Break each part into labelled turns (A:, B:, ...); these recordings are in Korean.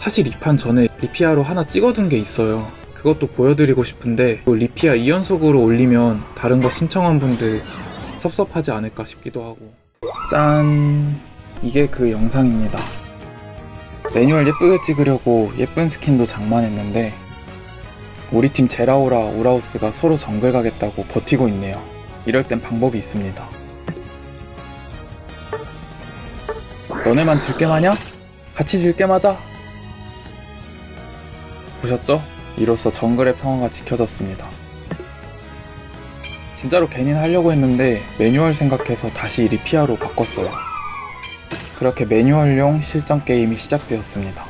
A: 사실 이판 전에 리피아로 하나 찍어둔 게 있어요. 그것도 보여드리고 싶은데 또 리피아 2연속으로 올리면 다른 거 신청한 분들 섭섭하지 않을까 싶기도 하고 짠 이게 그 영상입니다. 매뉴얼 예쁘게 찍으려고 예쁜 스킨도 장만했는데 우리 팀 제라오라 우라우스가 서로 정글 가겠다고 버티고 있네요. 이럴 땐 방법이 있습니다. 너네만 질게 마냐? 같이 질게 맞아? 보셨죠? 이로써 정글의 평화가 지켜졌습니다. 진짜로 개닌 하려고 했는데 매뉴얼 생각해서 다시 리피아로 바꿨어요. 그렇게 매뉴얼용 실전 게임이 시작되었습니다.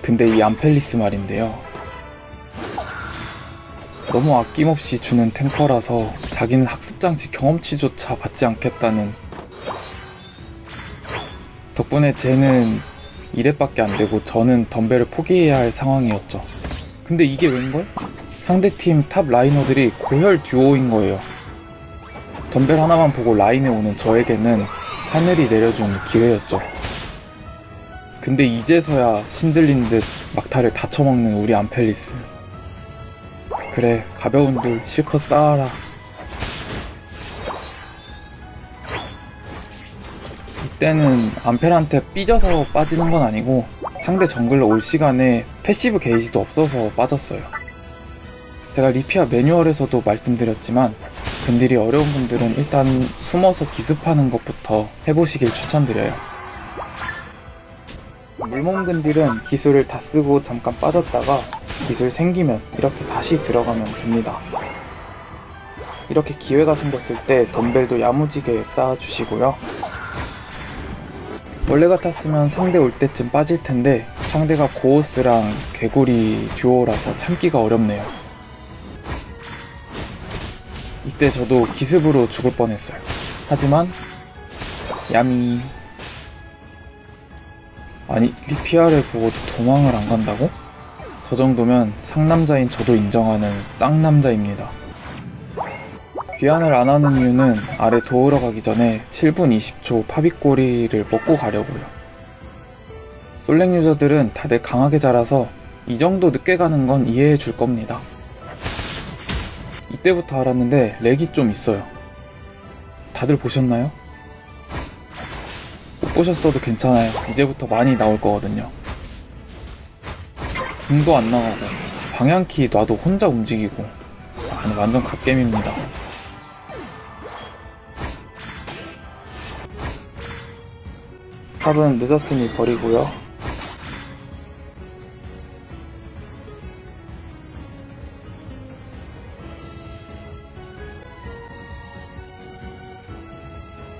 A: 근데 이 암펠리스 말인데요. 너무 아낌없이 주는 탱커라서 자기는 학습장치 경험치조차 받지 않겠다는 덕분에 쟤는 1회밖에 안 되고 저는 덤벨을 포기해야 할 상황이었죠. 근데 이게 웬걸? 상대팀 탑 라이너들이 고혈 듀오인 거예요. 덤벨 하나만 보고 라인에 오는 저에게는 하늘이 내려준 기회였죠. 근데 이제서야 신들린 듯 막타를 다 쳐먹는 우리 암펠리스. 그래, 가벼운 돌 실컷 쌓아라. 이때는 암펠한테 삐져서 빠지는 건 아니고 상대 정글러 올 시간에 패시브 게이지도 없어서 빠졌어요. 제가 리피아 매뉴얼에서도 말씀드렸지만 근딜이 어려운 분들은 일단 숨어서 기습하는 것부터 해보시길 추천드려요. 물몸 근딜은 기술을 다 쓰고 잠깐 빠졌다가 기술 생기면 이렇게 다시 들어가면 됩니다. 이렇게 기회가 생겼을 때 덤벨도 야무지게 쌓아주시고요. 원래 같았으면 상대 올 때쯤 빠질 텐데 상대가 고오스랑 개구리 듀오라서 참기가 어렵네요. 이때 저도 기습으로 죽을 뻔했어요. 하지만 야미 아니 리피아를 보고도 도망을 안 간다고? 저 정도면 상남자인 저도 인정하는 쌍남자입니다. 귀환을 안 하는 이유는 아래 도우러 가기 전에 7분 20초 파비꼬리를 먹고 가려고요. 솔랭 유저들은 다들 강하게 자라서 이 정도 늦게 가는 건 이해해 줄 겁니다. 이때부터 알았는데 렉이 좀 있어요. 다들 보셨나요? 못 보셨어도 괜찮아요. 이제부터 많이 나올 거거든요. 궁도 안 나가고 방향키 놔도 혼자 움직이고 아니 완전 갓겜입니다. 탑은 늦었으니 버리고요.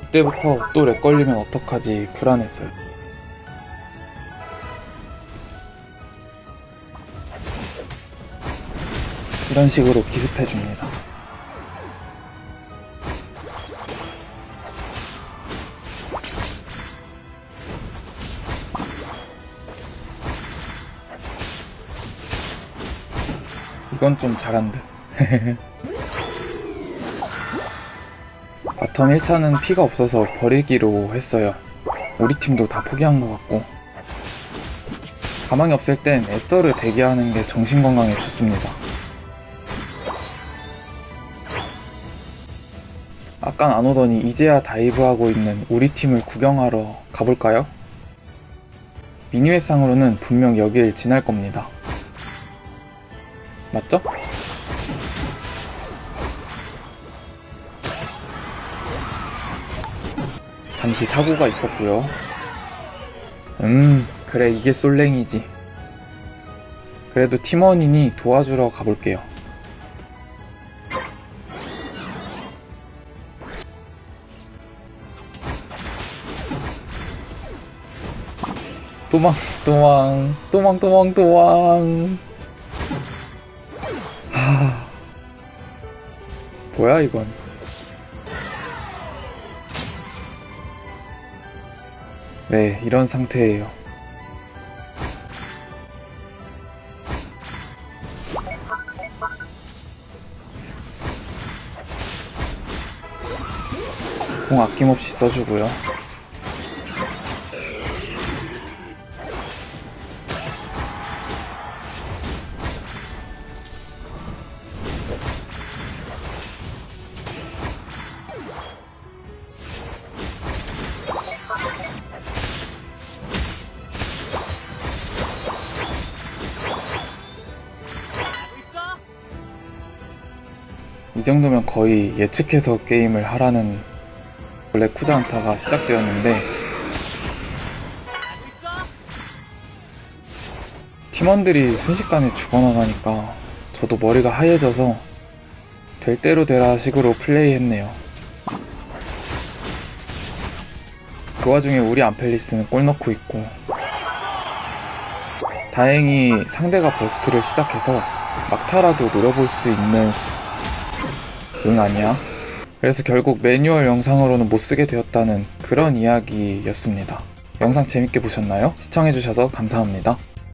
A: 그때부터 또 렉 걸리면 어떡하지 불안했어요. 이런 식으로 기습해 줍니다. 이건 좀 잘한 듯. 바텀 1차는 피가 없어서 버리기로 했어요. 우리 팀도 다 포기한 것 같고. 가망이 없을 땐 에서를 대기하는 게 정신건강에 좋습니다. 아깐 안 오더니 이제야 다이브하고 있는 우리 팀을 구경하러 가볼까요? 미니맵상으로는 분명 여길 지날 겁니다. 맞죠? 잠시 사고가 있었고요. 음, 그래 이게 솔랭이지. 그래도 팀원이니 도와주러 가볼게요. 도망, 도망, 도망, 도망, 도망. 뭐야 이건? 네, 이런 상태예요. 공 아낌없이 써주고요. 이 정도면 거의 예측해서 게임을 하라는 원래 쿠자한타가 시작되었는데 팀원들이 순식간에 죽어나가니까 저도 머리가 하얘져서 될 대로 되라 식으로 플레이했네요. 그 와중에 우리 안펠리스는 골 넣고 있고 다행히 상대가 버스트를 시작해서 막타라도 노려볼 수 있는 응 아니야? 그래서 결국 매뉴얼 영상으로는 못 쓰게 되었다는 그런 이야기였습니다. 영상 재밌게 보셨나요? 시청해주셔서 감사합니다.